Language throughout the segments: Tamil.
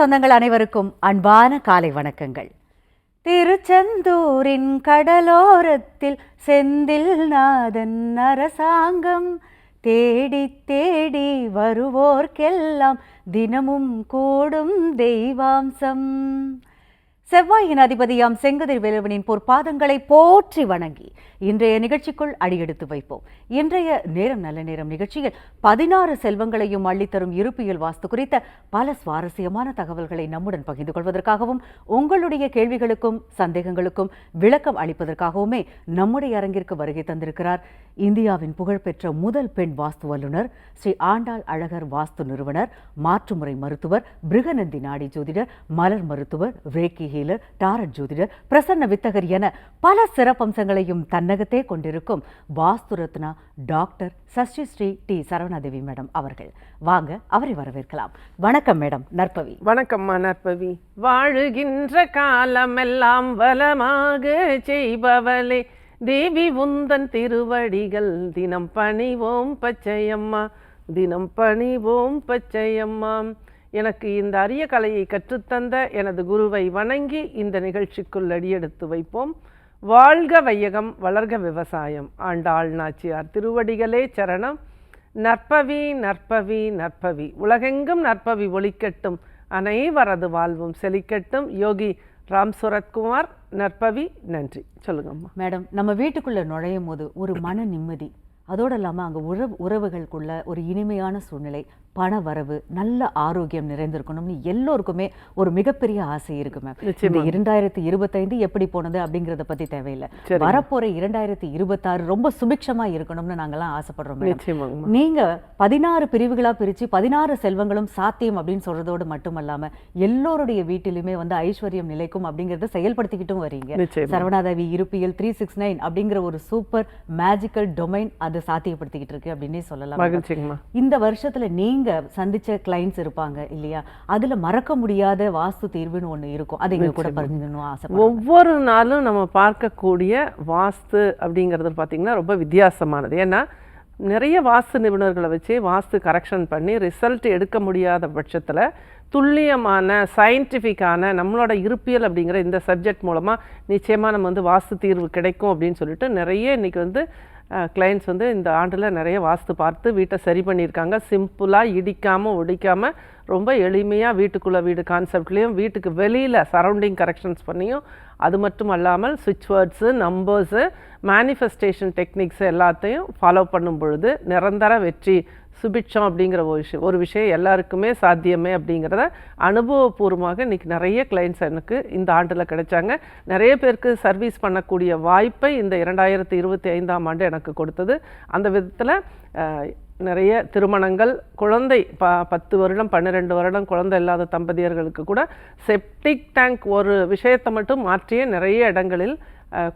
சொந்தங்கள் அனைவருக்கும் அன்பான காலை வணக்கங்கள். திருச்செந்தூரின் கடலோரத்தில் செந்தில் நாதன் அரசாங்கம் தேடி தேடி வருவோர்க்கெல்லாம் தினமும் கூடும் தெய்வாம்சம். செவ்வாயின் அதிபதியாம் செங்கதிர் வேலுவனின் பொற்பாதங்களை போற்றி வணங்கி இன்றைய நிகழ்ச்சிக்குள் அடியெடுத்து வைப்போம். இன்றைய நேரம் நல்ல நேரம் நிகழ்ச்சியில் பதினாறு செல்வங்களையும் அள்ளித்தரும் இருப்பியல் வாஸ்து குறித்த பல சுவாரஸ்யமான தகவல்களை நம்முடன் பகிர்ந்து கொள்வதற்காகவும் உங்களுடைய கேள்விகளுக்கும் சந்தேகங்களுக்கும் விளக்கம் அளிப்பதற்காகவுமே நம்முடைய அரங்கிற்கு வருகை தந்திருக்கிறார் இந்தியாவின் புகழ்பெற்ற முதல் பெண் வாஸ்து வல்லுநர் ஸ்ரீ ஆண்டாள் அழகர் வாஸ்து நிறுவனர் மாற்றுமுறை மருத்துவர் பிருகநந்தி நாடி ஜோதிடர் மலர் மருத்துவர் ரேக்கி ஹீலர் டாரட் ஜோதிடர் பிரசன்ன வித்தகர் என பல சிறப்பம்சங்களையும் தன்னை தன்னகத்தே கொண்டிருக்கும் Vastu Ratna doctor Sashti Sri D. Saravanadevi madam அவர்கள். வாங்க அவரை வரவேற்கலாம். வணக்கம் மேடம் நற்பவி. வணக்கம்மா நற்பவி. வாழுகின்ற காலமெல்லாம் வளமாக செய்பவளே. தேவி உந்தன் திருவடிகள் தினம் பணிவோம் பச்சையம்மா. தினம் பணிவோம் பச்சையம்மா. எனக்கு இந்த அரிய கலையை கற்றுத்தந்த எனது குருவை வணங்கி இந்த நிகழ்ச்சிக்குள் அடியெடுத்து வைப்போம். வாழ்க வையகம் வளர்க விவசாயம். ஆண்டாள் நாச்சியார் திருவடிகளே சரணம். நற்பவி நற்பவி நற்பவி. உலகெங்கும் நற்பவி ஒழிக்கட்டும் அனைவரது வாழ்வும் செழிக்கட்டும். யோகி ராம் சுரத்குமார் நற்பவி நன்றி. சொல்லுங்கம்மா. மேடம் நம்ம வீட்டுக்குள்ளே நுழையும் போது ஒரு மன நிம்மதி. அதோடு இல்லாமல் அங்கே உறவு உறவுகளுக்குள்ள ஒரு இனிமையான சூழ்நிலை. பண வரவு நல்ல ஆரோக்கியம் நிறைந்திருக்கணும்னு எல்லோருக்குமே ஒரு மிகப்பெரிய ஆசை இருக்கு மேம் இந்த இரண்டாயிரத்தி இருபத்தைந்து எப்படி போனது அப்படிங்கிறத பத்தி தேவையில்லை. வரப்போற இரண்டாயிரத்தி இருபத்தாறு ரொம்ப சுபிக்ஷமா இருக்கணும்னு நாங்கெல்லாம் ஆசைப்படுறோம் நீங்க பதினாறு பிரிவுகளா பிரிச்சு பதினாறு செல்வங்களும் சாத்தியம் அப்படின்னு சொல்றதோடு மட்டுமல்லாம எல்லோருடைய வீட்டிலுமே வந்து ஐஸ்வர்யம் நிலைக்கும் அப்படிங்கறத செயல்படுத்திக்கிட்டும் வரீங்க. சரவணாதேவி இருப்பியல் த்ரீ சிக்ஸ் நைன் அப்படிங்கிற ஒரு சூப்பர் மேஜிக்கல் டொமைன் அதை சாத்தியப்படுத்திக்கிட்டு இருக்கு அப்படின்னே சொல்லலாம் இந்த வருஷத்துல நீங்க சந்திச்ச கிளைண்ட்ஸ் இருப்பாங்க இல்லையா? அதுல மறக்க முடியாத வாஸ்து தீர்வுன்னு ஒண்ணு இருக்கும். அதை எங்க கூட பகிர்ந்துக்கணும் ஆசைப்படுறேன். ஒவ்வொரு நாளும் நம்ம பார்க்கக்கூடிய வாஸ்து அப்படிங்கிறது பார்த்திங்கன்னா ரொம்ப வித்தியாசமானது. ஏன்னா நிறைய வாஸ்து நிபுணர்களை வச்சு வாஸ்து கரெக்ஷன் பண்ணி ரிசல்ட் எடுக்க முடியாத பட்சத்தில் துல்லியமான சயின்டிஃபிக்கான நம்மளோட இருப்பியல் அப்படிங்கிற இந்த சப்ஜெக்ட் மூலமாக நிச்சயமாக நம்ம வந்து வாஸ்து தீர்வு கிடைக்கும் அப்படின்னு சொல்லிட்டு நிறைய இன்றைக்கி வந்து கிளைண்ட்ஸ் வந்து இந்த ஆண்டில் நிறைய வாஸ்து பார்த்து வீட்டை சரி பண்ணியிருக்காங்க. சிம்பிளாக இடிக்காமல் ஒடிக்காமல் ரொம்ப எளிமையாக வீட்டுக்குள்ளே வீடு கான்செப்ட்லேயும் வீட்டுக்கு வெளியில் சரௌண்டிங் கரெக்ஷன்ஸ் பண்ணியும் அது மட்டும் அல்லாமல் சுவிட்ச் வேர்ட்ஸு நம்பர்ஸு மேனிஃபெஸ்டேஷன் டெக்னிக்ஸ் எல்லாத்தையும் ஃபாலோ பண்ணும் பொழுது நிரந்தர வெற்றி சுபிட்சம் அப்படிங்கிற ஒரு விஷயம் ஒரு விஷயம் எல்லாருக்குமே சாத்தியமே அப்படிங்கிறத அனுபவபூர்வமாக இன்றைக்கி நிறைய கிளைண்ட்ஸ் எனக்கு இந்த ஆண்டில் கிடைச்சாங்க. நிறைய பேருக்கு சர்வீஸ் பண்ணக்கூடிய வாய்ப்பை இந்த இரண்டாயிரத்தி இருபத்தி ஐந்தாம் ஆண்டு எனக்கு கொடுத்தது. அந்த விதத்தில் நிறைய திருமணங்கள் குழந்தை ப பத்து வருடம் பன்னிரெண்டு வருடம் குழந்தை இல்லாத தம்பதியர்களுக்கு கூட செப்டிக் டேங்க் ஒரு விஷயத்தை மட்டும் மாற்றிய நிறைய இடங்களில்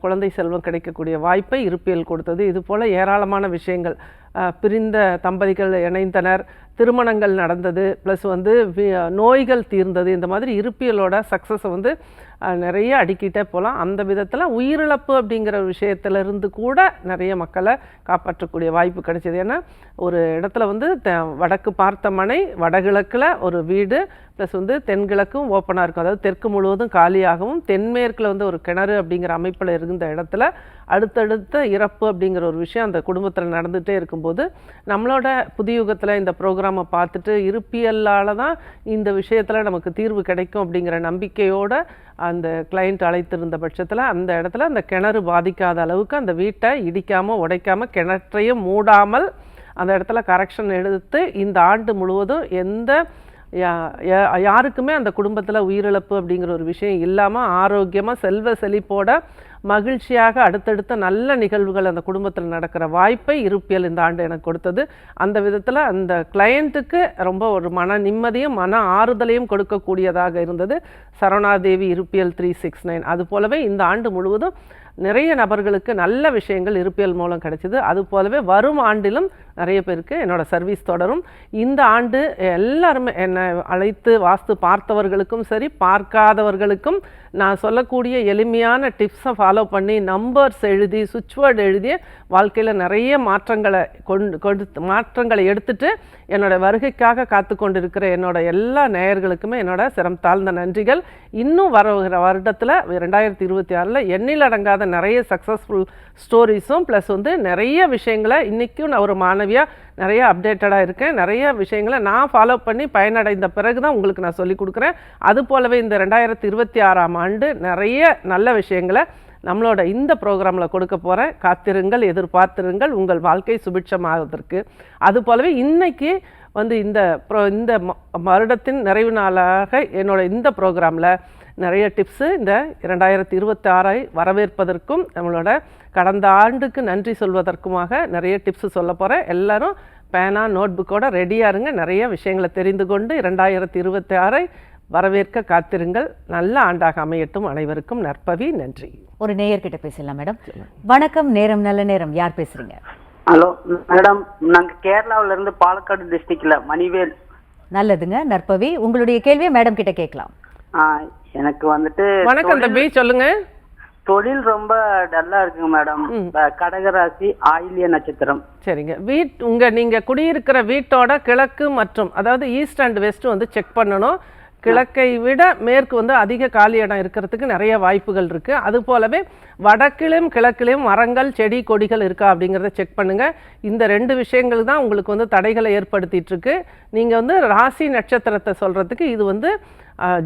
குழந்தை செல்வம் கிடைக்கக்கூடிய வாய்ப்பை இருப்பியல் கொடுத்தது. இது போல் ஏராளமான விஷயங்கள். பிரிந்த தம்பதிகள் இணைந்தனர். திருமணங்கள் நடந்தது. ப்ளஸ் வந்து வி- நோய்கள் தீர்ந்தது. இந்த மாதிரி இருப்பியலோட சக்ஸஸை வந்து நிறைய அடுக்கிட்டே போகலாம். அந்த விதத்தில் உயிரிழப்பு அப்படிங்கிற விஷயத்திலிருந்து கூட நிறைய மக்களை காப்பாற்றக்கூடிய வாய்ப்பு கிடைச்சது. ஏன்னா ஒரு இடத்துல வந்து த- வடக்கு பார்த்த மனை வடகிழக்கில் ஒரு வீடு ப்ளஸ் வந்து தென்கிழக்கும் ஓப்பனாக இருக்கும். அதாவது தெற்கு முழுவதும் காலியாகவும் தென்மேற்கில் வந்து ஒரு கிணறு அப்படிங்கிற அமைப்பில் இருந்த இடத்துல அடுத்தடுத்த இறப்பு அப்படிங்கிற ஒரு விஷயம் அந்த குடும்பத்தில் நடந்துகிட்டே இருக்கும்போது நம்மளோட புதியுகத்தில் இந்த ப்ரோக்ராமை பார்த்துட்டு இருப்பியலால் தான் இந்த விஷயத்தில் நமக்கு தீர்வு கிடைக்கும் அப்படிங்கிற நம்பிக்கையோடு அந்த கிளைண்ட் அழைத்திருந்த பட்சத்தில் அந்த இடத்துல அந்த கிணறு பாதிக்காத அளவுக்கு அந்த வீட்டை இடிக்காமல் உடைக்காமல் கிணற்றையும் மூடாமல் அந்த இடத்துல கரெக்ஷன் எடுத்து இந்த ஆண்டு முழுவதும் எந்த யாருக்குமே அந்த குடும்பத்தில் உயிரிழப்பு அப்படிங்கிற ஒரு விஷயம் இல்லாமல் ஆரோக்கியமாக செல்வ செழிப்போட மகிழ்ச்சியாக அடுத்தடுத்த நல்ல நிகழ்வுகள் அந்த குடும்பத்தில் நடக்கிற வாய்ப்பை இருப்பியல் இந்த ஆண்டு எனக்கு கொடுத்தது. அந்த விதத்தில் அந்த கிளையண்ட்டுக்கு ரொம்ப ஒரு மன நிம்மதியும் மன ஆறுதலையும் கொடுக்கக்கூடியதாக இருந்தது. சரவணாதேவி இருப்பியல் த்ரீ சிக்ஸ் நைன் அது போலவே இந்த ஆண்டு முழுவதும் நிறைய நபர்களுக்கு நல்ல விஷயங்கள் இருப்பியல் மூலம் கிடைச்சிது. அது போலவே வரும் ஆண்டிலும் நிறைய பேருக்கு என்னோடய சர்வீஸ் தொடரும். இந்த ஆண்டு எல்லாருமே என்னை அழைத்து வாஸ்து பார்த்தவர்களுக்கும் சரி பார்க்காதவர்களுக்கும் நான் சொல்லக்கூடிய எளிமையான டிப்ஸை ஃபாலோ பண்ணி நம்பர்ஸ் எழுதி சுவிட்ச் வேர்டு எழுதி வாழ்க்கையில் நிறைய மாற்றங்களை கொண்டு கொடுத்து மாற்றங்களை எடுத்துட்டு என்னோட வருகைக்காக காத்து கொண்டிருக்கிற என்னோட எல்லா நேயர்களுக்குமே என்னோட சிரம் தாழ்ந்த நன்றிகள். இன்னும் வர வருடத்தில் ரெண்டாயிரத்தி இருபத்தி ஆறில் எண்ணில் அடங்காத நிறைய சக்ஸஸ்ஃபுல் ஸ்டோரிஸும் ப்ளஸ் வந்து நிறைய விஷயங்களை இன்றைக்கும் நான் ஒரு மாணவியாக நிறைய அப்டேட்டடாக இருக்கேன். நிறைய விஷயங்களை நான் ஃபாலோ பண்ணி பயனடைந்த பிறகு தான் உங்களுக்கு நான் சொல்லிக் கொடுக்குறேன். அது போலவே இந்த ரெண்டாயிரத்தி இருபத்தி ஆறாம் ஆண்டு நிறைய நல்ல விஷயங்களை நம்மளோட இந்த ப்ரோக்ராமில் கொடுக்க போகிறேன் காத்திருங்கள் எதிர்பார்த்திருங்கள். உங்கள் வாழ்க்கை சுபிட்சமாவதற்கு. அது போலவே இன்றைக்கி வந்து இந்த ப்ரோ இந்த வருடத்தின் நிறைவு நாளாக என்னோட இந்த ப்ரோக்ராமில் நிறைய டிப்ஸு இந்த இரண்டாயிரத்தி இருபத்தி ஆறை வரவேற்பதற்கும் நம்மளோட கடந்த ஆண்டுக்கு நன்றி சொல்வதற்குமாக நிறைய டிப்ஸ் சொல்ல போகிறேன் எல்லாரும் பேனா நோட்புக்கோட ரெடியாக இருங்க. நிறைய விஷயங்களை தெரிந்து கொண்டு இரண்டாயிரத்தி இருபத்தி ஆறை வரவேற்க காத்திருங்கள். நல்ல ஆண்டாக அமையட்டும். அனைவருக்கும் நற்பவி. நன்றி. ஒரு நேயர்கிட்ட பேசலாம் மேடம். வணக்கம் நேரம் நல்ல நேரம். யார் பேசுறீங்க? ஹலோ மேடம் நாங்க கேரளாவுல இருந்து பாலக்காடு டிஸ்ட்ரிக்ட்ல மணிவேல். நல்லதுங்க நற்பவி. உங்களுடைய கேள்வியை மேடம் கிட்ட கேட்கலாம். ஆ, எனக்கு வந்துட்டு வணக்கம் தம்பி சொல்லுங்க. தொழில் ரொம்ப டல்லா இருக்குங்க மேடம். கடகராசி ஆயில்ய நட்சத்திரம். சரிங்க. வீட் உங்க நீங்க குடியிருக்கிற வீட்டோட கிழக்கு மற்றும் அதாவது ஈஸ்ட் அண்ட் வெஸ்ட் வந்து செக் பண்ணணும். கிழக்கை விட மேற்கு வந்து அதிக காலி இடம் இருக்கிறதுக்கு நிறைய வாய்ப்புகள் இருக்கு. அது போலவே வடக்கிலும் கிழக்கிலும் மரங்கள் செடி கொடிகள் இருக்கா அப்படிங்கிறத செக் பண்ணுங்க. இந்த ரெண்டு விஷயங்கள் தான் உங்களுக்கு வந்து தடைகளை ஏற்படுத்திட்டு இருக்கு. நீங்க வந்து ராசி நட்சத்திரத்தை சொல்றதுக்கு இது வந்து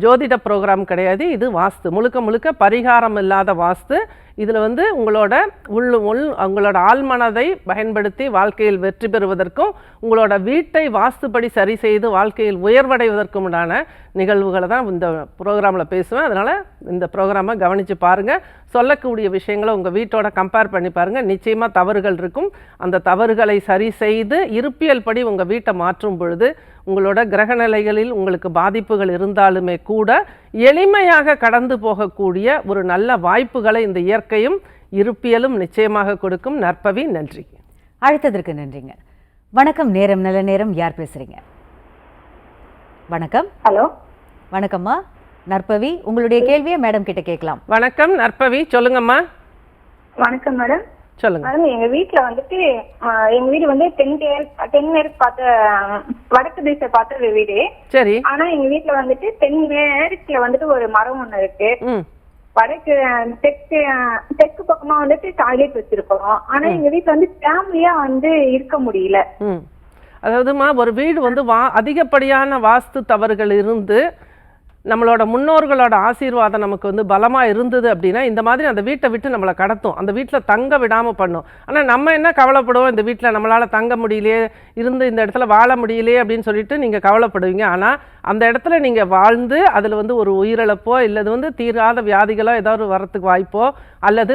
ஜோதிட ப்ரோக்ராம் கிடையாது. இது வாஸ்து. முழுக்க முழுக்க பரிகாரம் இல்லாத வாஸ்து. இதில் வந்து உங்களோட உள் உள் உங்களோட ஆழ்மனதை பயன்படுத்தி வாழ்க்கையில் வெற்றி பெறுவதற்கும் உங்களோட வீட்டை வாஸ்துப்படி சரி செய்து வாழ்க்கையில் உயர்வடைவதற்கும் உண்டான நிகழ்வுகளை தான் இந்த ப்ரோக்ராமில் பேசுவேன். அதனால் இந்த ப்ரோக்ராமை கவனித்து பாருங்கள் சொல்லக்கூடிய விஷயங்களை உங்கள் வீட்டோட கம்பேர் பண்ணி பாருங்கள் நிச்சயமாக தவறுகள் இருக்கும். அந்த தவறுகளை சரி செய்து இருப்பியல் படி உங்கள் வீட்டை மாற்றும் பொழுது உங்களோட கிரகநிலைகளில் உங்களுக்கு பாதிப்புகள் இருந்தாலுமே கூட எளிமையாக கடந்து போகக்கூடிய ஒரு நல்ல வாய்ப்புகளை இந்த இயற்கையும் இருப்பியலும் நிச்சயமாக கொடுக்கும். நற்பவி நன்றி. அழைத்ததற்கு நன்றிங்க. வணக்கம் நேரம் நல்ல நேரம். யார் பேசுறீங்க? வணக்கம். ஹலோ. வணக்கம்மா. நற்பவி உங்களுடைய கேள்வியை மேடம் கிட்ட கேட்கலாம். வணக்கம் நற்பவி சொல்லுங்கம்மா. வணக்கம் மேடம். சொல்லுங்க. மேடம் எங்க வீட்ல வந்துட்டு எங்க வீடு வந்து தென் தென் மேற்கு பார்த்த வடக்கு திசை பார்த்த ஒரு வீடு. சரி. ஆனா எங்க வீட்ல வந்துட்டு தென் மேற்குல வந்துட்டு ஒரு மரம் ஒண்ணு இருக்கு. வடக்கு தெற்கு தெற்கு பக்கமா வந்துட்டு டாய்லெட் வச்சிருக்கோம். ஆனா எங்க வீட்ல வந்து ஃபேமிலியா வந்து இருக்க முடியல. அதாவதுமா ஒரு வீடு வந்து வா அதிகப்படியான வாஸ்து தவறுகள் இருந்து நம்மளோட முன்னோர்களோட ஆசீர்வாதம் நமக்கு வந்து பலமாக இருந்தது அப்படின்னா இந்த மாதிரி அந்த வீட்டை விட்டு நம்மளை கடத்தும். அந்த வீட்டில் தங்க விடாமல் பண்ணும். ஆனால் நம்ம என்ன கவலைப்படுவோம்? இந்த வீட்டில் நம்மளால் தங்க முடியலையே இருந்து இந்த இடத்துல வாழ முடியலையே அப்படின்னு சொல்லிட்டு நீங்கள் கவலைப்படுவீங்க. ஆனால் அந்த இடத்துல நீங்கள் வாழ்ந்து அதில் வந்து ஒரு உயிரிழப்போ இல்லது வந்து தீராத வியாதிகளோ ஏதாவது வரத்துக்கு வாய்ப்போ அல்லது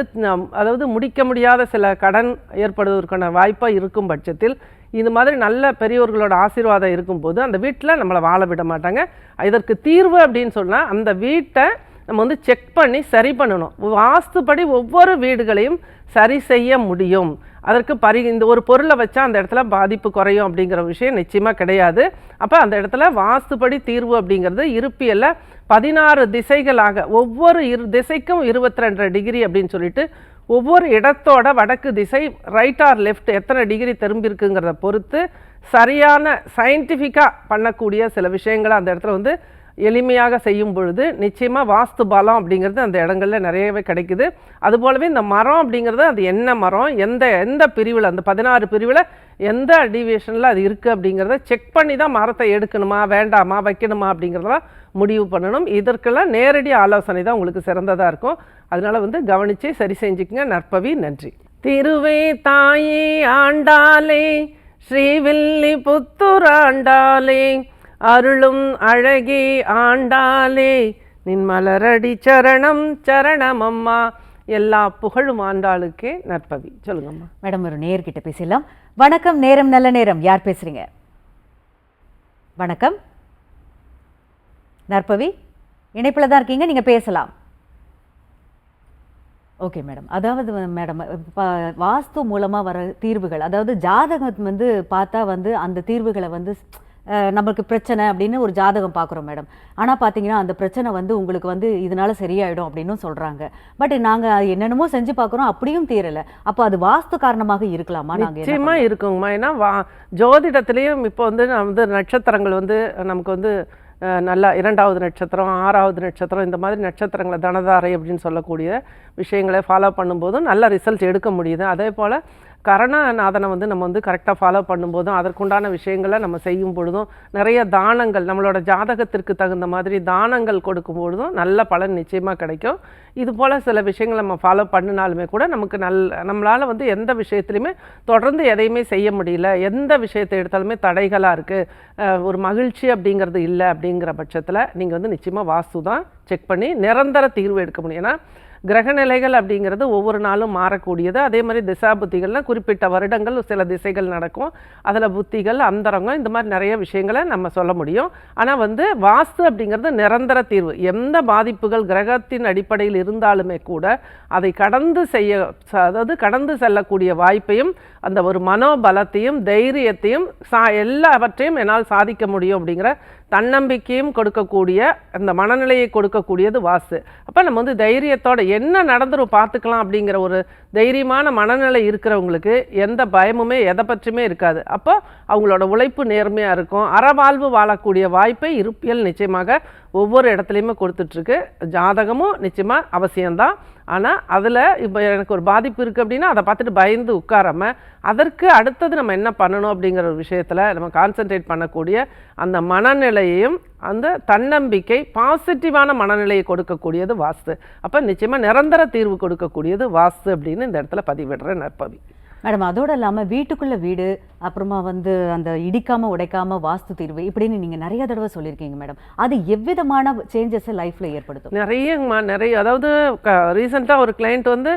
அதாவது முடிக்க முடியாத சில கடன் ஏற்படுவதற்கான வாய்ப்போ இருக்கும் பட்சத்தில் இது மாதிரி நல்ல பெரியோர்களோட ஆசீர்வாதம் இருக்கும்போது அந்த வீட்டில் நம்மளை வாழ விட மாட்டாங்க. இதற்கு தீர்வு அப்படின்னு சொன்னால் அந்த வீட்டை நம்ம வந்து செக் பண்ணி சரி பண்ணணும். வாஸ்துப்படி ஒவ்வொரு வீடுகளையும் சரி செய்ய முடியும். அதற்கு பரி இந்த ஒரு பொருளை வச்சா அந்த இடத்துல பாதிப்பு குறையும் அப்படிங்கிற விஷயம் நிச்சயமாக கிடையாது. அப்போ அந்த இடத்துல வாஸ்துப்படி தீர்வு அப்படிங்கிறது இருப்பியல்ல பதினாறு திசைகளாக ஒவ்வொரு இரு திசைக்கும் இருபத்தி ரெண்டரை டிகிரி அப்படின்னு சொல்லிட்டு ஒவ்வொரு இடத்தோட வடக்கு திசை ரைட் ஆர் லெஃப்ட் எத்தனை டிகிரி திரும்பி இருக்குங்கிறத பொறுத்து சரியான சயின்டிஃபிக்காக பண்ணக்கூடிய சில விஷயங்களை அந்த இடத்துல வந்து எளிமையாக செய்யும் பொழுது நிச்சயமாக வாஸ்து பலம் அப்படிங்கிறது அந்த இடங்கள்ல நிறையவே கிடைக்குது. அதுபோலவே இந்த மரம் அப்படிங்கிறது அது என்ன மரம் எந்த எந்த பிரிவில் அந்த பதினாறு பிரிவில் எந்த அடிவேஷனில் அது இருக்குது அப்படிங்கிறத செக் பண்ணி தான் மரத்தை எடுக்கணுமா வேண்டாமா வைக்கணுமா அப்படிங்கிறதெல்லாம் முடிவு பண்ணணும். இதற்கெல்லாம் நேரடி ஆலோசனை தான் உங்களுக்கு சிறந்ததாக இருக்கும். அதனால வந்து கவனிச்சு சரி செஞ்சுக்கங்க. நற்பவி நன்றி. திருவே தாயே ஆண்டாளே ஸ்ரீவில்லி புத்துராண்டாளே அருளும் அழகே ஆண்டாளே நின் மலரடி சரணம் சரணம் அம்மா எல்லா புகழும் ஆண்டாளுக்கே நற்பவி. சொல்லுங்கம்மா. மேடம் ஒரு நேயர்கிட்ட பேசலாம் வணக்கம் நேரம் நல்ல நேரம். யார் பேசுறீங்க? வணக்கம். நற்பவி இணைப்பில் தான் இருக்கீங்க நீங்க பேசலாம். ஓகே மேடம் அதாவது மேடம் இப்போ வாஸ்து மூலமாக வர தீர்வுகள் அதாவது ஜாதகம் வந்து பார்த்தா வந்து அந்த தீர்வுகளை வந்து நம்மளுக்கு பிரச்சனை அப்படின்னு ஒரு ஜாதகம் பார்க்குறோம் மேடம் ஆனால் பார்த்தீங்கன்னா அந்த பிரச்சனை வந்து உங்களுக்கு வந்து இதனால சரியாயிடும் அப்படின்னு சொல்கிறாங்க பட் நாங்கள் என்னென்னமோ செஞ்சு பார்க்குறோம் அப்படியும் தீரலை. அப்போ அது வாஸ்து காரணமாக இருக்கலாமா? நாங்கள் நிச்சயமா இருக்குங்கம்மா. ஏன்னா வா ஜோதிடத்துலேயும் இப்போ வந்து வந்து நட்சத்திரங்கள் வந்து நமக்கு வந்து நல்லா இரண்டாவது நட்சத்திரம் ஆறாவது நட்சத்திரம் இந்த மாதிரி நட்சத்திரங்களை தனதாரை அப்படின்னு சொல்லக்கூடிய விஷயங்களை ஃபாலோ பண்ணும்போதும் நல்ல ரிசல்ட் எடுக்க முடியுது. அதே போல் கரணநாதனை வந்து நம்ம வந்து கரெக்டாக ஃபாலோ பண்ணும்போதும் அதற்குண்டான விஷயங்களை நம்ம செய்யும் பொழுதும் நிறைய தானங்கள் நம்மளோட ஜாதகத்திற்கு தகுந்த மாதிரி தானங்கள் கொடுக்கும் பொழுதும் நல்ல பலன் நிச்சயமாக கிடைக்கும். இது போல் சில விஷயங்கள் நம்ம ஃபாலோ பண்ணினாலுமே கூட நமக்கு நல் நம்மளால் வந்து எந்த விஷயத்துலையுமே தொடர்ந்து எதையுமே செய்ய முடியல. எந்த விஷயத்தை எடுத்தாலுமே தடைகளாக இருக்குது ஒரு மகிழ்ச்சி அப்படிங்கிறது இல்லை அப்படிங்கிற பட்சத்தில் நீங்கள் வந்து நிச்சயமாக வாஸ்து தான் செக் பண்ணி நிரந்தர தீர்வு எடுக்க முடியும். ஏன்னா கிரகநிலைகள் அப்படிங்கிறது ஒவ்வொரு நாளும் மாறக்கூடியது. அதே மாதிரி திசா புத்திகள்னால் குறிப்பிட்ட வருடங்கள் சில திசைகள் நடக்கும். அதில் புத்திகள் அந்தரங்கம் இந்த மாதிரி நிறைய விஷயங்களை நம்ம சொல்ல முடியும். ஆனால் வந்து வாஸ்து அப்படிங்கிறது நிரந்தர தீர்வு. எந்த பாதிப்புகள் கிரகத்தின் அடிப்படையில் இருந்தாலுமே கூட அதை கடந்து செய்ய அதாவது கடந்து செல்லக்கூடிய வாய்ப்பையும் அந்த ஒரு மனோபலத்தையும் தைரியத்தையும் சா எல்லாவற்றையும் என்னால் சாதிக்க முடியும் அப்படிங்கிற தன்னம்பிக்கையும் கொடுக்கக்கூடிய அந்த மனநிலையை கொடுக்கக்கூடியது வாசு. அப்போ நம்ம வந்து தைரியத்தோட என்ன நடந்துரும் பார்த்துக்கலாம் அப்படிங்கிற ஒரு தைரியமான மனநிலை இருக்கிறவங்களுக்கு எந்த பயமுமே எதை பற்றியுமே இருக்காது. அப்போ அவங்களோட உழைப்பு நேர்மையாக இருக்கும். அறவாழ்வு வாழக்கூடிய வாய்ப்பை இருப்பியல் நிச்சயமாக ஒவ்வொரு இடத்துலையுமே கொடுத்துட்ருக்கு. ஜாதகமும் நிச்சயமாக அவசியம்தான். ஆனால் அதில் இப்போ எனக்கு ஒரு பாதிப்பு இருக்குது அப்படின்னா அதை பார்த்துட்டு பயந்து உட்காராம அதற்கு அடுத்தது நம்ம என்ன பண்ணணும் அப்படிங்கிற ஒரு விஷயத்தில் நம்ம கான்சென்ட்ரேட் பண்ணக்கூடிய அந்த மனநிலையையும் அந்த தன்னம்பிக்கை பாசிட்டிவான மனநிலையை கொடுக்கக்கூடியது வாஸ்து. அப்போ நிச்சயமாக நிரந்தர தீர்வு கொடுக்கக்கூடியது வாஸ்து அப்படின்னு இந்த இடத்துல பதிவிடுறேன் நற்பவி மேடம் அதோடு இல்லாமல் வீட்டுக்குள்ளே வீடு அப்புறமா வந்து அந்த இடிக்காமல் உடைக்காமல் வாஸ்து தீர்வு இப்படின்னு நீங்கள் நிறைய தடவை சொல்லியிருக்கீங்க மேடம். அது எவ்விதமான சேஞ்சஸை லைஃப்பில் ஏற்படுத்தும்? நிறையங்கம்மா நிறைய அதாவது ரீசெண்டாக ஒரு கிளைண்ட் வந்து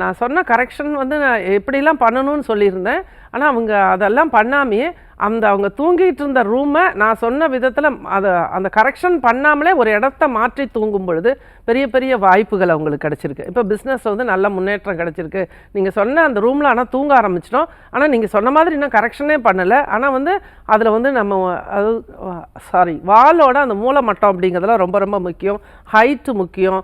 நான் சொன்ன கரெக்ஷன் வந்து நான் எப்படிலாம் பண்ணணும்னு சொல்லியிருந்தேன். ஆனால் அவங்க அதெல்லாம் பண்ணாமையே அந்த அவங்க தூங்கிட்டு இருந்த ரூமை நான் சொன்ன விதத்தில் அதை அந்த கரெக்ஷன் பண்ணாமலே ஒரு இடத்த மாற்றி தூங்கும் பொழுது பெரிய பெரிய வாய்ப்புகள் அவங்களுக்கு கிடச்சிருக்கு. இப்போ பிஸ்னஸ் வந்து நல்ல முன்னேற்றம் கிடச்சிருக்கு. நீங்கள் சொன்ன அந்த ரூமில் ஆனால் தூங்க ஆரம்பிச்சிட்டோம். ஆனால் நீங்கள் சொன்ன மாதிரி இன்னும் கரெக்ஷனே பண்ணலை. ஆனால் வந்து அதில் வந்து நம்ம அது சாரி வாலோட அந்த மூலமட்டம் அப்படிங்கிறதுலாம் ரொம்ப ரொம்ப முக்கியம். ஹைட்டு முக்கியம்.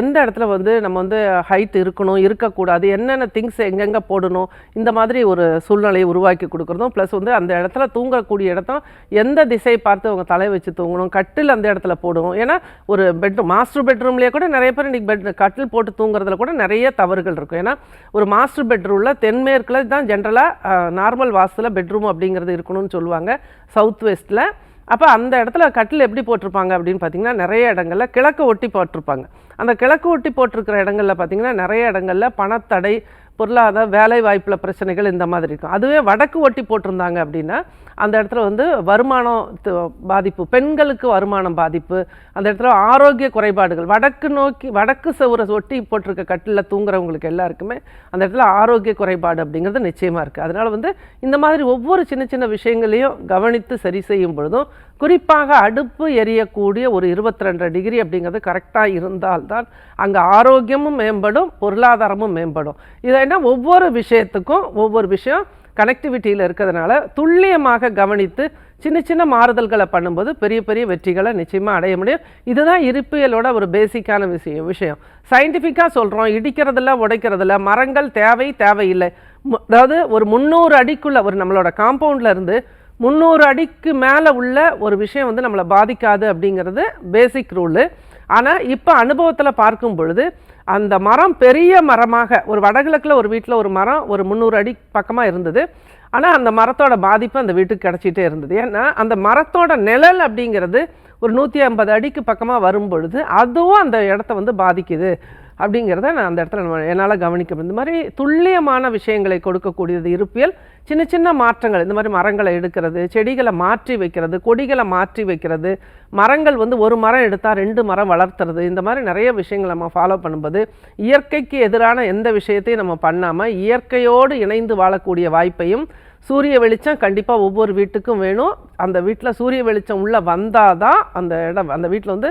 எந்த இடத்துல வந்து நம்ம வந்து ஹைட் இருக்கணும் இருக்கக்கூடாது என்னென்ன திங்ஸ் எங்கெங்கே போடணும் இந்த மாதிரி ஒரு சூழ்நிலையை உருவாக்கி கொடுக்குறதும் ப்ளஸ் வந்து அந்த இடத்துல தூங்கக்கூடிய இடத்தம் எந்த திசையை பார்த்து அவங்க தலை வச்சு தூங்கணும் கட்டில் அந்த இடத்துல போடுவோம் ஏன்னா ஒரு பெட்ரூம் மாஸ்டர் பெட்ரூம்லேயே கூட நிறைய பேர் இன்றைக்கி பெட் கட்டில் போட்டு தூங்குறதுல கூட நிறைய தவறுகள் இருக்கும். ஏன்னா ஒரு மாஸ்டர் பெட்ரூமில் தென்மேற்கில் தான் ஜென்ரலாக நார்மல் வாஸ்துல பெட்ரூம் அப்படிங்கிறது இருக்கணும்னு சொல்லுவாங்க சவுத் வெஸ்ட்டில் அப்போ அந்த இடத்துல கட்டில் எப்படி போட்டிருப்பாங்க அப்படின்னு பார்த்தீங்கன்னா நிறைய இடங்களில் கிழக்கு ஒட்டி போட்டிருப்பாங்க. அந்த கிழக்கு ஒட்டி போட்டிருக்கிற இடங்களில் பார்த்தீங்கன்னா நிறைய இடங்களில் பணத்தடை பொருளாதார வேலை வாய்ப்பில் பிரச்சனைகள் இந்த மாதிரி இருக்கும். அதுவே வடக்கு ஒட்டி போட்டிருந்தாங்க அப்படின்னா அந்த இடத்துல வந்து வருமானம் பாதிப்பு பெண்களுக்கு வருமானம் பாதிப்பு அந்த இடத்துல ஆரோக்கிய குறைபாடுகள். வடக்கு நோக்கி வடக்கு சவுரை ஒட்டி போட்டிருக்க கட்டிலில் தூங்குறவங்களுக்கு எல்லாருக்குமே அந்த இடத்துல ஆரோக்கிய குறைபாடு அப்படிங்கிறது நிச்சயமாக இருக்குது அதனால் வந்து இந்த மாதிரி ஒவ்வொரு சின்ன சின்ன விஷயங்களையும் கவனித்து சரி செய்யும் பொழுதும் குறிப்பாக அடுப்பு எரியக்கூடிய ஒரு இருபத்தி ரெண்டு டிகிரி அப்படிங்கிறது கரெக்டாக இருந்தால்தான் அங்கே ஆரோக்கியமும் மேம்படும் பொருளாதாரமும் மேம்படும். இதை என்ன ஒவ்வொரு விஷயத்துக்கும் ஒவ்வொரு விஷயம் கனெக்டிவிட்டியில் இருக்கிறதுனால துல்லியமாக கவனித்து சின்ன சின்ன மாறுதல்களை பண்ணும்போது பெரிய பெரிய வெற்றிகளை நிச்சயமாக அடைய முடியும். இதுதான் இருப்பியலோட ஒரு பேசிக்கான விஷயம் விஷயம். சயின்டிஃபிக்காக சொல்கிறோம் இடிக்கிறதில்ல உடைக்கிறதில்ல மரங்கள் தேவை தேவையில்லை. அதாவது ஒரு முந்நூறு அடிக்குள்ள ஒரு நம்மளோட காம்பவுண்டில் இருந்து முந்நூறு அடிக்கு மேலே உள்ள ஒரு விஷயம் வந்து நம்மளை பாதிக்காது அப்படிங்கிறது பேசிக் ரூலு ஆனால் இப்போ அனுபவத்தில் பார்க்கும் பொழுது அந்த மரம் பெரிய மரமாக ஒரு வடகிழக்கில் ஒரு வீட்டில் ஒரு மரம் ஒரு முந்நூறு அடி பக்கமாக இருந்தது. ஆனால் அந்த மரத்தோட பாதிப்பு அந்த வீட்டுக்கு கிடச்சிட்டே இருந்தது. ஏன்னா அந்த மரத்தோட நிழல் அப்படிங்கிறது ஒரு நூற்றி ஐம்பது அடிக்கு பக்கமாக வரும் பொழுது அதுவும் அந்த இடத்த வந்து பாதிக்குது. அப்படிங்கிறத நான் அந்த இடத்துல நம்ம என்னால் கவனிக்க முடியும். இந்த மாதிரி துல்லியமான விஷயங்களை கொடுக்கக்கூடியது இருப்பியல் சின்ன சின்ன மாற்றங்கள் இந்த மாதிரி மரங்களை எடுக்கிறது செடிகளை மாற்றி வைக்கிறது கொடிகளை மாற்றி வைக்கிறது மரங்கள் வந்து ஒரு மரம் எடுத்தால் ரெண்டு மரம் வளர்த்துறது இந்த மாதிரி நிறைய விஷயங்களை நம்ம ஃபாலோ பண்ணும்போது இயற்கைக்கு எதிரான எந்த விஷயத்தையும் நம்ம பண்ணாமல் இயற்கையோடு இணைந்து வாழக்கூடிய வாய்ப்பையும் சூரிய வெளிச்சம் கண்டிப்பாக ஒவ்வொரு வீட்டுக்கும் வேணும் அந்த வீட்டில் சூரிய வெளிச்சம் உள்ளே வந்தால் தான் அந்த இடம் அந்த வீட்டில் வந்து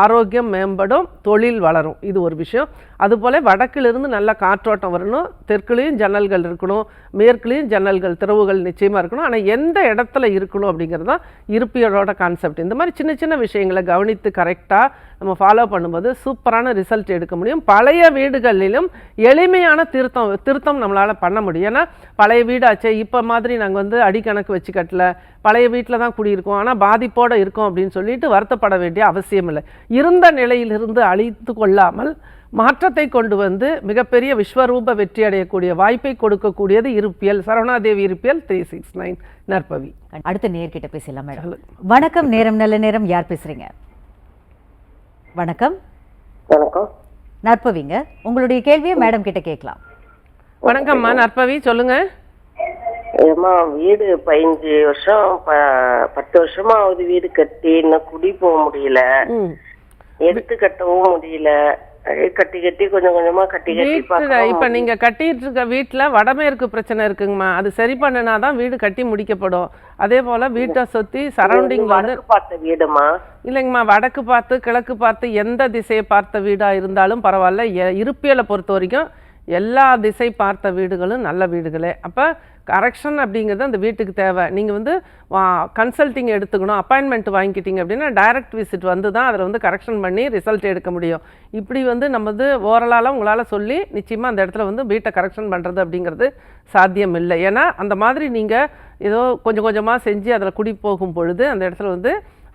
ஆரோக்கியம் மேம்படும் தொழில் வளரும். இது ஒரு விஷயம். அதுபோல் வடக்கிலிருந்து நல்ல காற்றோட்டம் வரணும். தெற்குலேயும் ஜன்னல்கள் இருக்கணும். மேற்குலேயும் ஜன்னல்கள் திறவுகள் நிச்சயமாக இருக்கணும். ஆனால் எந்த இடத்துல இருக்கணும் அப்படிங்கிறது தான் இருப்பியரோட கான்செப்ட் இந்த மாதிரி சின்ன சின்ன விஷயங்களை கவனித்து கரெக்டாக நம்ம ஃபாலோ பண்ணும்போது சூப்பரான ரிசல்ட் எடுக்க முடியும். பழைய வீடுகளிலும் எளிமையான திருத்தம் திருத்தம் நம்மளால் பண்ண முடியும். ஏன்னா பழைய வீடாச்சே இப்போ மாதிரி நாங்கள் வந்து அடிக்கணக்கு வச்சு கட்டல. பழைய வீட்டில் தான் குடியிருக்கோம். ஆனால் பாதிப்போடு இருக்கோம் அப்படின்னு சொல்லிட்டு வருத்தப்பட வேண்டிய அவசியம் இல்லை. இருந்த நிலையிலிருந்து அழித்து கொள்ளாமல் மாற்றத்தை கொண்டு வந்து மிகப்பெரிய விஸ்வரூப வெற்றி அடையக்கூடிய வாய்ப்பை கொடுக்கக்கூடியது இருப்பியல் சரவணாதேவி இருப்பியல் த்ரீ சிக்ஸ் நைன் நற்பவி. அடுத்த நேர்கிட்ட பேசலாம் மேடம். வணக்கம் நேரம் நல்ல நேரம். யார் பேசுறீங்க? வணக்கம். வணக்கம். நற்பவிங்க உங்களுடைய கேள்வியை மேடம் கிட்ட கேட்கலாம். வணக்கம்மா நற்பவி சொல்லுங்க. ஏம்மா வீடு பதினஞ்சு வருஷம் பத்து வருஷமா ஆகுது வீடு கட்டி இன்னும் குடி போக முடியல. ம். எடுத்து கட்டவும் முடியல. கட்டி கட்டி கொஞ்சம் கொஞ்சமா கட்டி கட்டி இப்ப நீங்க கட்டிட்டு இருக்க வீட்டுல வடமேற்கு பிரச்சனை இருக்குங்கம்மா. அது சரி பண்ணினா தான் வீடு கட்டி முடிக்கப்படும். அதே போல வீட்டை சுத்தி சரௌண்டிங்ல வந்து வடக்கு பார்த்த வீடுமா? இல்லைங்கம்மா வடக்கு பார்த்து கிழக்கு பார்த்து எந்த திசையை பார்த்த வீடா இருந்தாலும் பரவாயில்ல. இருப்பியலை பொறுத்த வரைக்கும் எல்லா திசை பார்த்த வீடுகளும் நல்ல வீடுகளே. அப்போ கரெக்ஷன் அப்படிங்கிறது அந்த வீட்டுக்கு தேவை. நீங்கள் வந்து கன்சல்ட்டிங் எடுத்துக்கணும் அப்பாயின்மெண்ட் வாங்கிக்கிட்டீங்க அப்படின்னா டைரக்ட் விசிட் வந்து தான் அதில் வந்து கரெக்ஷன் பண்ணி ரிசல்ட் எடுக்க முடியும். இப்படி வந்து நம்ம வந்து ஓரலால் உங்களால் சொல்லி நிச்சயமாக அந்த இடத்துல வந்து வீட்டை கரெக்ஷன் பண்ணுறது அப்படிங்கிறது சாத்தியம் இல்லை. ஏன்னா அந்த மாதிரி நீங்கள் ஏதோ கொஞ்சம் கொஞ்சமாக செஞ்சு அதில் குடி போகும் பொழுது அந்த இடத்துல வந்து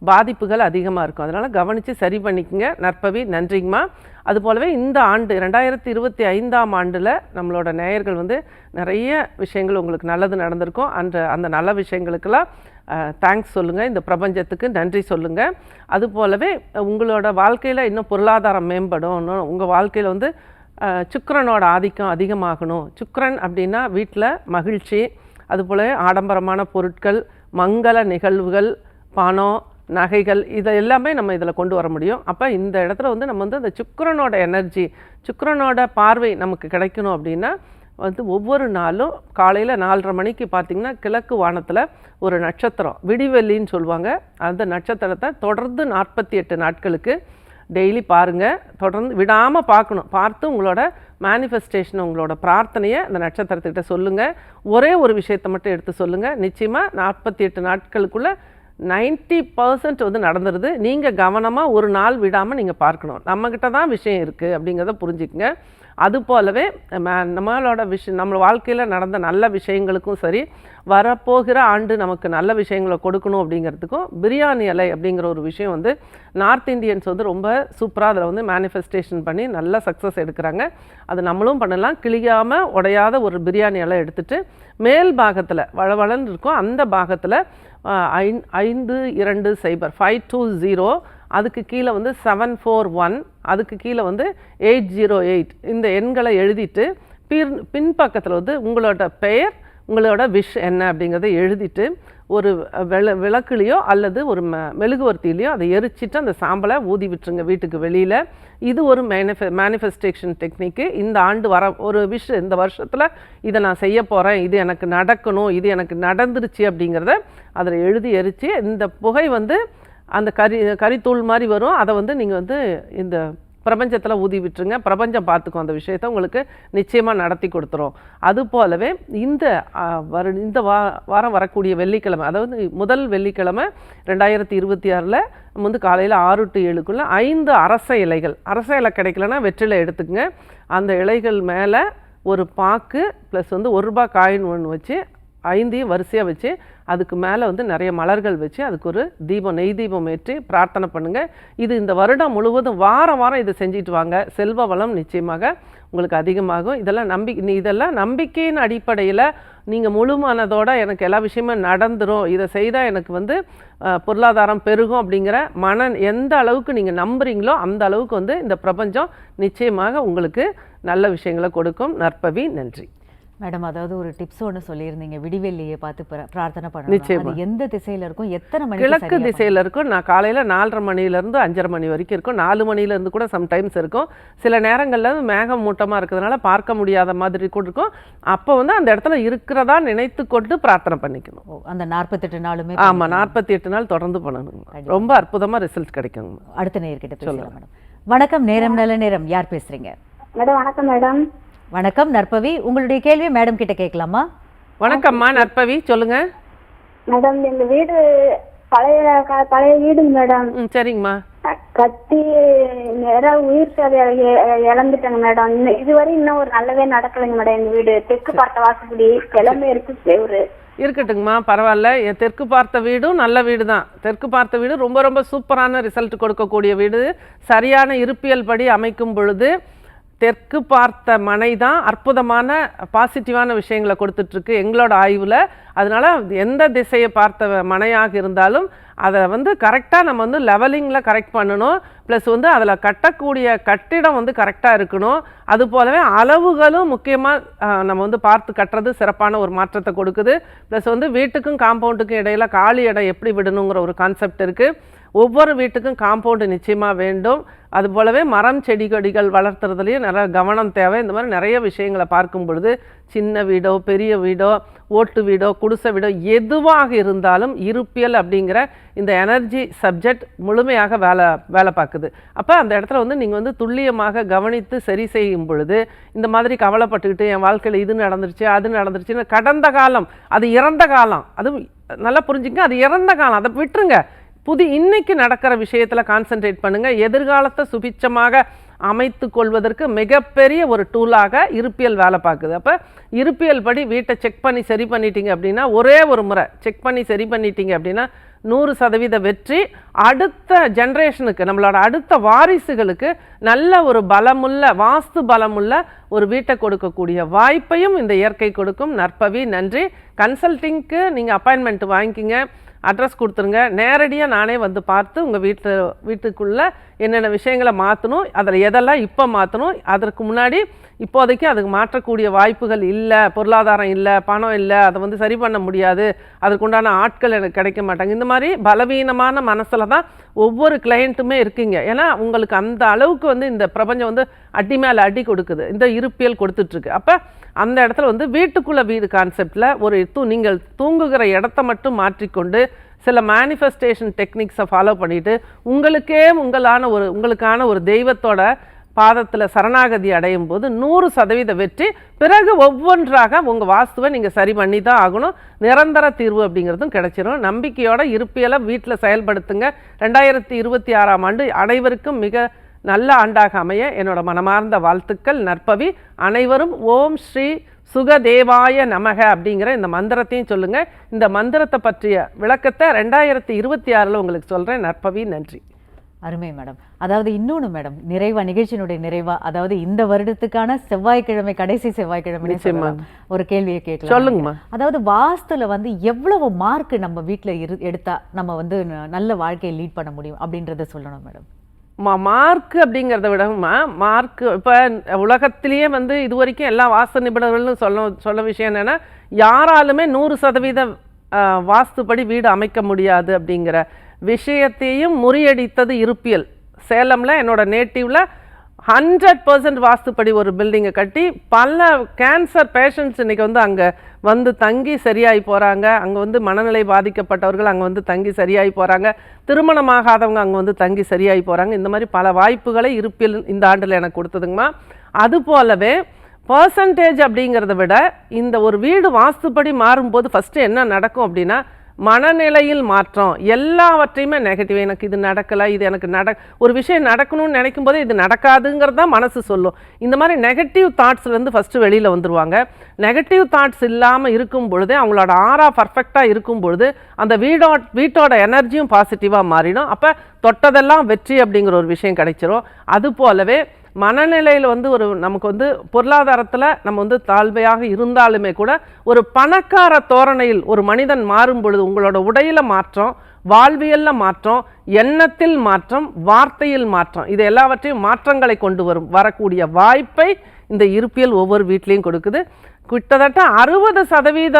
பாதிப்புகள் அதிகமாக இருக்கும். அதனால் கவனித்து சரி பண்ணிக்கங்க. நற்பவி நன்றிங்கம்மா. அது போலவே இந்த ஆண்டு ரெண்டாயிரத்தி இருபத்தி ஐந்தாம் ஆண்டில் நம்மளோட நேயர்கள் வந்து நிறைய விஷயங்கள் உங்களுக்கு நல்லது நடந்திருக்கும். அந்த அந்த நல்ல விஷயங்களுக்கெல்லாம் தேங்க்ஸ் சொல்லுங்கள் இந்த பிரபஞ்சத்துக்கு நன்றி சொல்லுங்கள் அது போலவே உங்களோட வாழ்க்கையில் இன்னும் பொருளாதாரம் மேம்படும் உங்கள் வாழ்க்கையில் வந்து சுக்கரனோட ஆதிக்கம் அதிகமாகணும். சுக்கரன் அப்படின்னா வீட்டில் மகிழ்ச்சி அதுபோல ஆடம்பரமான பொருட்கள் மங்கள நிகழ்வுகள் பணம் நகைகள் இதை எல்லாமே நம்ம இதில் கொண்டு வர முடியும். அப்போ இந்த இடத்துல வந்து நம்ம வந்து அந்த சுக்கரனோட எனர்ஜி சுக்கரனோட பார்வை நமக்கு கிடைக்கணும் அப்படின்னா வந்து ஒவ்வொரு நாளும் காலையில் நாலரை மணிக்கு பார்த்தீங்கன்னா கிழக்கு வானத்தில் ஒரு நட்சத்திரம் விடிவெள்ளின்னு சொல்லுவாங்க. அந்த நட்சத்திரத்தை தொடர்ந்து நாற்பத்தி எட்டு நாட்களுக்கு டெய்லி பாருங்கள் தொடர்ந்து விடாமல் பார்க்கணும். பார்த்து உங்களோட மேனிஃபெஸ்டேஷன் உங்களோட பிரார்த்தனையை அந்த நட்சத்திரத்துக்கிட்ட சொல்லுங்கள் ஒரே ஒரு விஷயத்தை மட்டும் எடுத்து சொல்லுங்கள் நிச்சயமாக நாற்பத்தி எட்டு நாட்களுக்குள்ளே 90% பர்சன்ட் வந்து நடந்துருது. நீங்கள் கவனமாக ஒரு நாள் விடாமல் நீங்கள் பார்க்கணும். நம்மக்கிட்ட தான் விஷயம் இருக்குது அப்படிங்கிறத புரிஞ்சுக்கங்க. அது போலவே நம்மளோட விஷயம் நம்ம வாழ்க்கையில் நடந்த நல்ல விஷயங்களுக்கும் சரி வரப்போகிற ஆண்டு நமக்கு நல்ல விஷயங்களை கொடுக்கணும் அப்படிங்கிறதுக்கும் பிரியாணி அலை அப்படிங்கிற ஒரு விஷயம் வந்து நார்த் இந்தியன்ஸ் வந்து ரொம்ப சூப்பராக அதில் வந்து மேனிஃபெஸ்டேஷன் பண்ணி நல்ல சக்ஸஸ் எடுக்கிறாங்க. அது நம்மளும் பண்ணலாம். கிளியாமல் உடையாத ஒரு பிரியாணி அலை எடுத்துகிட்டு மேல் பாகத்தில் வளவளன்னு இருக்கும். அந்த பாகத்தில் ஐந்து இரண்டு சைபர் ஃபைவ் டூ ஜீரோ அதுக்கு கீழே வந்து செவன் ஃபோர் ஒன் அதுக்கு கீழே வந்து எயிட் ஜீரோ எயிட் இந்த எண்களை எழுதிட்டு பின் பின்பக்கத்தில் வந்து உங்களோட பெயர் உங்களோட விஷ் என்ன அப்படிங்கிறத எழுதிட்டு ஒரு விள விளக்குலேயோ அல்லது ஒரு ம மெழுகுவர்த்திலையோ அதை எரிச்சிட்டு அந்த சாம்பலை ஊதி விட்டுருங்க வீட்டுக்கு வெளியில். இது ஒரு மேனிஃபெ மேனிஃபெஸ்டேஷன் டெக்னிக்கு இந்த ஆண்டு வர ஒரு விஷ் இந்த வருஷத்தில் இதை நான் செய்ய போகிறேன் இது எனக்கு நடக்கணும் இது எனக்கு நடந்துருச்சு அப்படிங்கிறத அதில் எழுதி எரித்து இந்த புகை வந்து அந்த கறி கறித்தூள் மாதிரி வரும். அதை வந்து நீங்கள் வந்து இந்த பிரபஞ்சத்தில் ஊதி விட்டுருங்க. பிரபஞ்சம் பார்த்துக்கும் அந்த விஷயத்தை உங்களுக்கு நிச்சயமாக நடத்தி கொடுத்துரும். அது போலவே இந்த வரு இந்த வா வாரம் வரக்கூடிய வெள்ளிக்கிழமை அதாவது முதல் வெள்ளிக்கிழமை ரெண்டாயிரத்தி இருபத்தி ஆறில் வந்து காலையில் ஆறு டு ஏழுக்குள்ளே ஐந்து அரச இலைகள் அரச இலை கிடைக்கலன்னா வெற்றிலை எடுத்துக்கங்க. அந்த இலைகள் மேலே ஒரு பாக்கு ப்ளஸ் வந்து ஒரு ரூபா காயின் ஒன்று வச்சு ஐந்தையும் வரிசையாக வச்சு அதுக்கு மேலே வந்து நிறைய மலர்கள் வச்சு அதுக்கு ஒரு தீபம் நெய் தீபம் ஏற்றி பிரார்த்தனை பண்ணுங்கள் இது இந்த வருடம் முழுவதும் வாரம் வாரம் இதை செஞ்சுட்டு வாங்க. செல்வ வளம் நிச்சயமாக உங்களுக்கு அதிகமாகும். இதெல்லாம் நம்பி இதெல்லாம் நம்பிக்கையின் அடிப்படையில் நீங்கள் முழுமானதோட எனக்கு எல்லா விஷயமும் நடந்துரும். இதை செய்தால் எனக்கு வந்து பொருளாதாரம் பெருகும் அப்படிங்கிற மன எந்த அளவுக்கு நீங்கள் நம்புறீங்களோ அந்த அளவுக்கு வந்து இந்த பிரபஞ்சம் நிச்சயமாக உங்களுக்கு நல்ல விஷயங்களை கொடுக்கும். நற்பவி நன்றி. மேடம் அதாவது ஒரு டிப்ஸ் ஒன்று சொல்லியிருந்தீங்க. விடிவெள்ளியை பார்த்து பிர- பிரார்த்தனை பண்ணணும். நிச்சயமா. அது எந்த திசையில இருக்கும்? எத்தனை மணிக்கு கிழக்கு திசையில் இருக்கும். நான் காலையில் நாலரை மணிலேருந்து அஞ்சரை மணி வரைக்கும் இருக்கும். நாலு மணிலேருந்து கூட சம்டைம்ஸ் இருக்கும். சில நேரங்களில் மேகம் மூட்டமாக இருக்கிறதுனால பார்க்க முடியாத மாதிரி கூட இருக்கும். அப்போ வந்து அந்த இடத்துல இருக்கிறதா நினைத்து கொண்டு பிரார்த்தனை பண்ணிக்கணும். அந்த நாற்பத்தெட்டு நாளுமே ஆமாம் நாற்பத்தி எட்டு நாள் தொடர்ந்து பண்ணணுங்க ரொம்ப அற்புதமாக ரிசல்ட் கிடைக்குங்க அடுத்த நேர்கிட்ட பேசலாம் மேடம். வணக்கம் நேரம் நல்ல நேரம். யார் பேசுறீங்க? மேடம் வணக்கம் மேடம். வணக்கம் நற்பவி. உங்களுடைய கேள்வியை மேடம் கிட்ட கேட்கலாமா? வணக்கம்மா நற்பவி. சொல்லுங்க. மேடம் எங்க வீடு பழைய கா- பழைய வீடுங்க மேடம் ம் சரிங்கம்மா. கட்டி நேரம் உயிர் சேவை இழந்துட்டேங்க மேடம் இன்னும் இதுவரை இன்னும் ஒரு நல்லவே நடக்கலைங்க மேடம் எங்க வீடு. தெற்கு பார்த்த வாசப்படி கிளம்பி இருக்கு செவரு. இருக்கட்டுங்கம்மா பரவாயில்ல. என் தெற்கு பார்த்த வீடும் நல்ல வீடு தான் தெற்கு பார்த்த வீடு ரொம்ப ரொம்ப சூப்பரான ரிசல்ட் கொடுக்கக்கூடிய வீடு. சரியான இருப்பியல் படி அமைக்கும் பொழுது தெற்கு பார்த்த மனை தான் அற்புதமான பாசிட்டிவான விஷயங்களை கொடுத்துட்ருக்கு எங்களோட ஆய்வில். அதனால எந்த திசையை பார்த்த மனையாக இருந்தாலும் அதை வந்து கரெக்டாக நம்ம வந்து லெவலிங்கில் கரெக்ட் பண்ணணும். ப்ளஸ் வந்து அதில் கட்டக்கூடிய கட்டிடம் வந்து கரெக்டாக இருக்கணும். அது போலவே அளவுகளும் முக்கியமாக நம்ம வந்து பார்த்து கட்டுறது சிறப்பான ஒரு மாற்றத்தை கொடுக்குது. ப்ளஸ் வந்து வீட்டுக்கும் காம்பவுண்டுக்கும் இடையில காலி இடம் எப்படி விடணுங்கிற ஒரு கான்செப்ட் இருக்குது ஒவ்வொரு வீட்டுக்கும் காம்பவுண்டு நிச்சயமாக வேண்டும். அது போலவே மரம் செடி கொடிகள் வளர்த்துறதுலேயும் நிறைய கவனம் தேவை. இந்த மாதிரி நிறைய விஷயங்களை பார்க்கும் பொழுது சின்ன வீடோ பெரிய வீடோ ஓட்டு வீடோ குடிசை வீடோ எதுவாக இருந்தாலும் இருப்பியல் அப்படிங்கிற இந்த எனர்ஜி சப்ஜெக்ட் முழுமையாக வேலை வேலை பார்க்குது. அப்போ அந்த இடத்துல வந்து நீங்கள் வந்து துல்லியமாக கவனித்து சரி செய்யும் பொழுது இந்த மாதிரி கவலைப்பட்டுக்கிட்டு என் வாழ்க்கையில் இது நடந்துருச்சு அது நடந்துருச்சுன்னு கடந்த காலம் அது இறந்த காலம் அது நல்லா புரிஞ்சுங்க அது இறந்த காலம் அதை விட்டுருங்க. புது இன்னைக்கு நடக்கிற விஷயத்தில் கான்சென்ட்ரேட் பண்ணுங்கள் எதிர்காலத்தை சுபிச்சமாக அமைத்து கொள்வதற்கு மிகப்பெரிய ஒரு டூலாக இருப்பியல் வேலை பார்க்குது. அப்போ இருப்பியல் படி வீட்டை செக் பண்ணி சரி பண்ணிட்டீங்க அப்படின்னா ஒரே ஒரு முறை செக் பண்ணி சரி பண்ணிட்டீங்க அப்படின்னா நூறு சதவீத வெற்றி. அடுத்த ஜென்ரேஷனுக்கு நம்மளோட அடுத்த வாரிசுகளுக்கு நல்ல ஒரு பலமுள்ள வாஸ்து பலமுள்ள ஒரு வீட்டை கொடுக்கக்கூடிய வாய்ப்பையும் இந்த இயற்கை கொடுக்கும். நற்பவி நன்றி. கன்சல்டிங்க்கு நீங்கள் அப்பாயின்மெண்ட் வாங்கிக்கிங்க. அட்ரஸ் கொடுத்துருங்க. நேரடியாக நானே வந்து பார்த்து உங்கள் வீட்டு வீட்டுக்குள்ளே என்னென்ன விஷயங்களை மாற்றணும் அதில் எதெல்லாம் இப்போ மாற்றணும் அதற்கு முன்னாடி இப்போதைக்கு அதுக்கு மாற்றக்கூடிய வாய்ப்புகள் இல்லை பொருளாதாரம் இல்லை பணம் இல்லை அதை வந்து சரி பண்ண முடியாது அதுக்குண்டான ஆட்கள் எனக்கு கிடைக்க மாட்டாங்க. இந்த மாதிரி பலவீனமான மனசில் தான் ஒவ்வொரு கிளையண்ட்டுமே இருக்கீங்க. ஏன்னா உங்களுக்கு அந்த அளவுக்கு வந்து இந்த பிரபஞ்சம் வந்து அடி மேலே அடி கொடுக்குது. இந்த இருப்பியல் கொடுத்துட்ருக்கு அப்போ அந்த இடத்துல வந்து வீட்டுக்குள்ளே வீடு கான்செப்டில் ஒரு தூ நீங்கள் தூங்குகிற இடத்த மட்டும் மாற்றிக்கொண்டு சில மேனிஃபெஸ்டேஷன் டெக்னிக்ஸை ஃபாலோ பண்ணிவிட்டு உங்களுக்கே உங்களான ஒரு உங்களுக்கான ஒரு தெய்வத்தோட பாதத்தில் சரணாகதி அடையும் போது நூறு சதவீத வெற்றி பிறகு ஒவ்வொன்றாக உங்கள் வாஸ்துவை நீங்கள் சரி பண்ணி தான் ஆகணும். நிரந்தர தீர்வு அப்படிங்கிறதும் கிடைச்சிரும். நம்பிக்கையோட இருப்பியலை வீட்டில் செயல்படுத்துங்க. ரெண்டாயிரத்தி இருபத்தி ஆறாம் ஆண்டு அனைவருக்கும் மிக நல்ல ஆண்டாக அமைய என்னோட மனமார்ந்த வாழ்த்துக்கள். நற்பவி அனைவரும் ஓம் ஸ்ரீ சுகதேவாய நமக அப்படிங்கிற இந்த மந்திரத்தையும் சொல்லுங்க. இந்த மந்திரத்தை பற்றிய விளக்கத்தை ரெண்டாயிரத்தி இருபத்தி ஆறில் உங்களுக்கு சொல்கிறேன் நற்பவி நன்றி. அருமை மேடம். அதாவது இன்னொன்று மேடம் நிறைவா நிகழ்ச்சியினுடைய நிறைவா அதாவது இந்த வருடத்துக்கான செவ்வாய்க்கிழமை கடைசி செவ்வாய்க்கிழமை. ஒரு கேள்வியை கேட்கலாம். சொல்லுங்கம்மா. அதாவது வாஸ்துல வந்து எவ்வளவு மார்க் நம்ம வீட்ல இரு எடுத்தா நம்ம வந்து நல்ல வாழ்க்கையை லீட் பண்ண முடியும் அப்படின்றத சொல்லணும் மேடம். மா அப்படிங்கிறத விடமா மார்க்கு இப்போ உலகத்திலேயே வந்து இது வரைக்கும் எல்லா வாஸ்து நிபுணர்களும் சொல்ல சொல்ல விஷயம் என்னென்னா யாராலுமே நூறு சதவீத வாஸ்துப்படி வீடு அமைக்க முடியாது அப்படிங்கிற விஷயத்தையும் முறியடித்தது இருப்பியல். சேலமில் என்னோட நேட்டிவ்ல ஹண்ட்ரட் பர்சன்ட் வாஸ்துப்படி ஒரு பில்டிங்கை கட்டி பல கேன்சர் பேஷண்ட்ஸ் இன்றைக்கி வந்து அங்கே வந்து தங்கி சரியாகி போகிறாங்க அங்கே வந்து மனநிலை பாதிக்கப்பட்டவர்கள் அங்கே வந்து தங்கி சரியாகி போகிறாங்க திருமணமாகாதவங்க அங்கே வந்து தங்கி சரியாகி போகிறாங்க இந்த மாதிரி பல வாய்ப்புகளை இருப்பில் இந்த ஆண்டில் எனக்கு கொடுத்ததுங்கம்மா. அது போலவே பர்சன்டேஜ் அப்படிங்கிறத விட இந்த ஒரு வீடு வாஸ்துப்படி மாறும்போது ஃபஸ்ட்டு என்ன நடக்கும் அப்படின்னா மனநிலையில் மாற்றம். எல்லாவற்றையுமே நெகட்டிவ் எனக்கு இது நடக்கலை இது எனக்கு நட ஒரு விஷயம் நடக்கணும்னு நினைக்கும் போதே இது நடக்காதுங்கிறது தான் மனசு சொல்லும். இந்த மாதிரி நெகட்டிவ் தாட்ஸ்லேருந்து ஃபஸ்ட்டு வெளியில் வந்துருவாங்க. நெகட்டிவ் தாட்ஸ் இல்லாமல் இருக்கும் பொழுதே அவங்களோட ஆறா பர்ஃபெக்டாக இருக்கும் பொழுது அந்த வீடோ வீட்டோட எனர்ஜியும் பாசிட்டிவாக மாறிடும். அப்போ தொட்டதெல்லாம் வெற்றி அப்படிங்கிற ஒரு விஷயம் கிடைச்சிரும். அது போலவே மனநிலையில் வந்து ஒரு நமக்கு வந்து பொருளாதாரத்தில் நம்ம வந்து தாழ்வையாக இருந்தாலுமே கூட ஒரு பணக்கார தோரணையில் ஒரு மனிதன் மாறும் பொழுது உங்களோட உடையில மாற்றம் வாழ்வியலில் மாற்றம் எண்ணத்தில் மாற்றம் வார்த்தையில் மாற்றம் இது எல்லாவற்றையும் மாற்றங்களை கொண்டு வரும். வரக்கூடிய வாய்ப்பை இந்த இருப்பியல் ஒவ்வொரு வீட்லேயும் கொடுக்குது. கிட்டத்தட்ட அறுபது சதவீத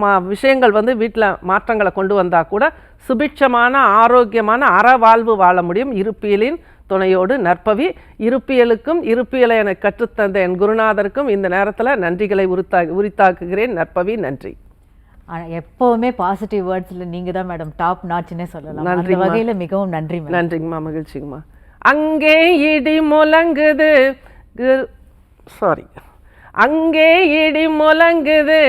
ம விஷயங்கள் வந்து வீட்டில் மாற்றங்களை கொண்டு வந்தால் கூட சுபிட்சமான ஆரோக்கியமான அறவாழ்வு வாழ முடியும். இருப்பியலின் துணையோடு நற்பவி இருப்பியலுக்கும் இருப்பியலை எனக்கு கற்றுத்தந்த என் குருநாதருக்கும் இந்த நேரத்தில் நன்றிகளை உரித்தா உரித்தாக்குகிறேன். நற்பவி நன்றி. எப்பவுமே பாசிட்டிவ் வேர்ட்ஸ்ல நீங்க தான் மேடம் டாப் நாட்ச்னே சொல்லலாம். நன்றிம்மா. வகையில மிகவும் நன்றி நன்றிங்கம்மா மகிழ்ச்சிங்கம்மா. அங்கே இடி முழங்குது. சாரி அங்கே இடி முழங்குது.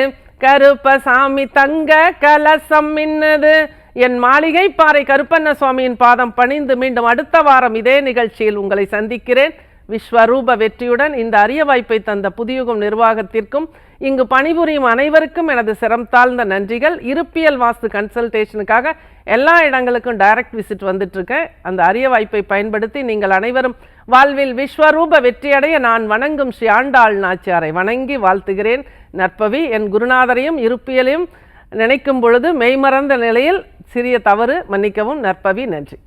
கருப்பசாமி தங்க கலசம் மின்னுது. என் மாளிகை பாறை கருப்பண்ண சுவாமியின் பாதம் பணிந்து மீண்டும் அடுத்த வாரம் இதே நிகழ்ச்சியில் உங்களை சந்திக்கிறேன். விஸ்வரூப வெற்றியுடன் இந்த அரிய வாய்ப்பை தந்த புதியுகம் நிர்வாகத்திற்கும் இங்கு பணிபுரியும் அனைவருக்கும் எனது சிரம் தாழ்ந்த நன்றிகள். இருப்பியல் வாஸ்து கன்சல்டேஷனுக்காக எல்லா இடங்களுக்கும் டைரக்ட் விசிட் வந்துட்டுருக்கேன். அந்த அரிய வாய்ப்பை பயன்படுத்தி நீங்கள் அனைவரும் வாழ்வில் விஸ்வரூப வெற்றியடைய நான் வணங்கும் ஸ்ரீ ஆண்டாள் நாச்சியாரை வணங்கி வாழ்த்துகிறேன். நற்பவி என் குருநாதரையும் இருப்பியலையும் நினைக்கும் பொழுது மெய்மறந்த நிலையில் சிறிய தவறு மன்னிக்கவும் நற்பவி நன்றி.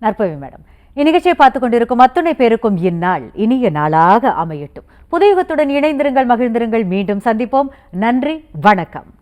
நற்பவி மேடம். இந்நிகழ்ச்சியை பார்த்து கொண்டிருக்கும் அத்துணை பேருக்கும் இந்நாள் இனிய நாளாக அமையட்டும். புதையுகத்துடன் இணைந்திருங்கள் மகிழ்ந்திருங்கள். மீண்டும் சந்திப்போம். நன்றி வணக்கம்.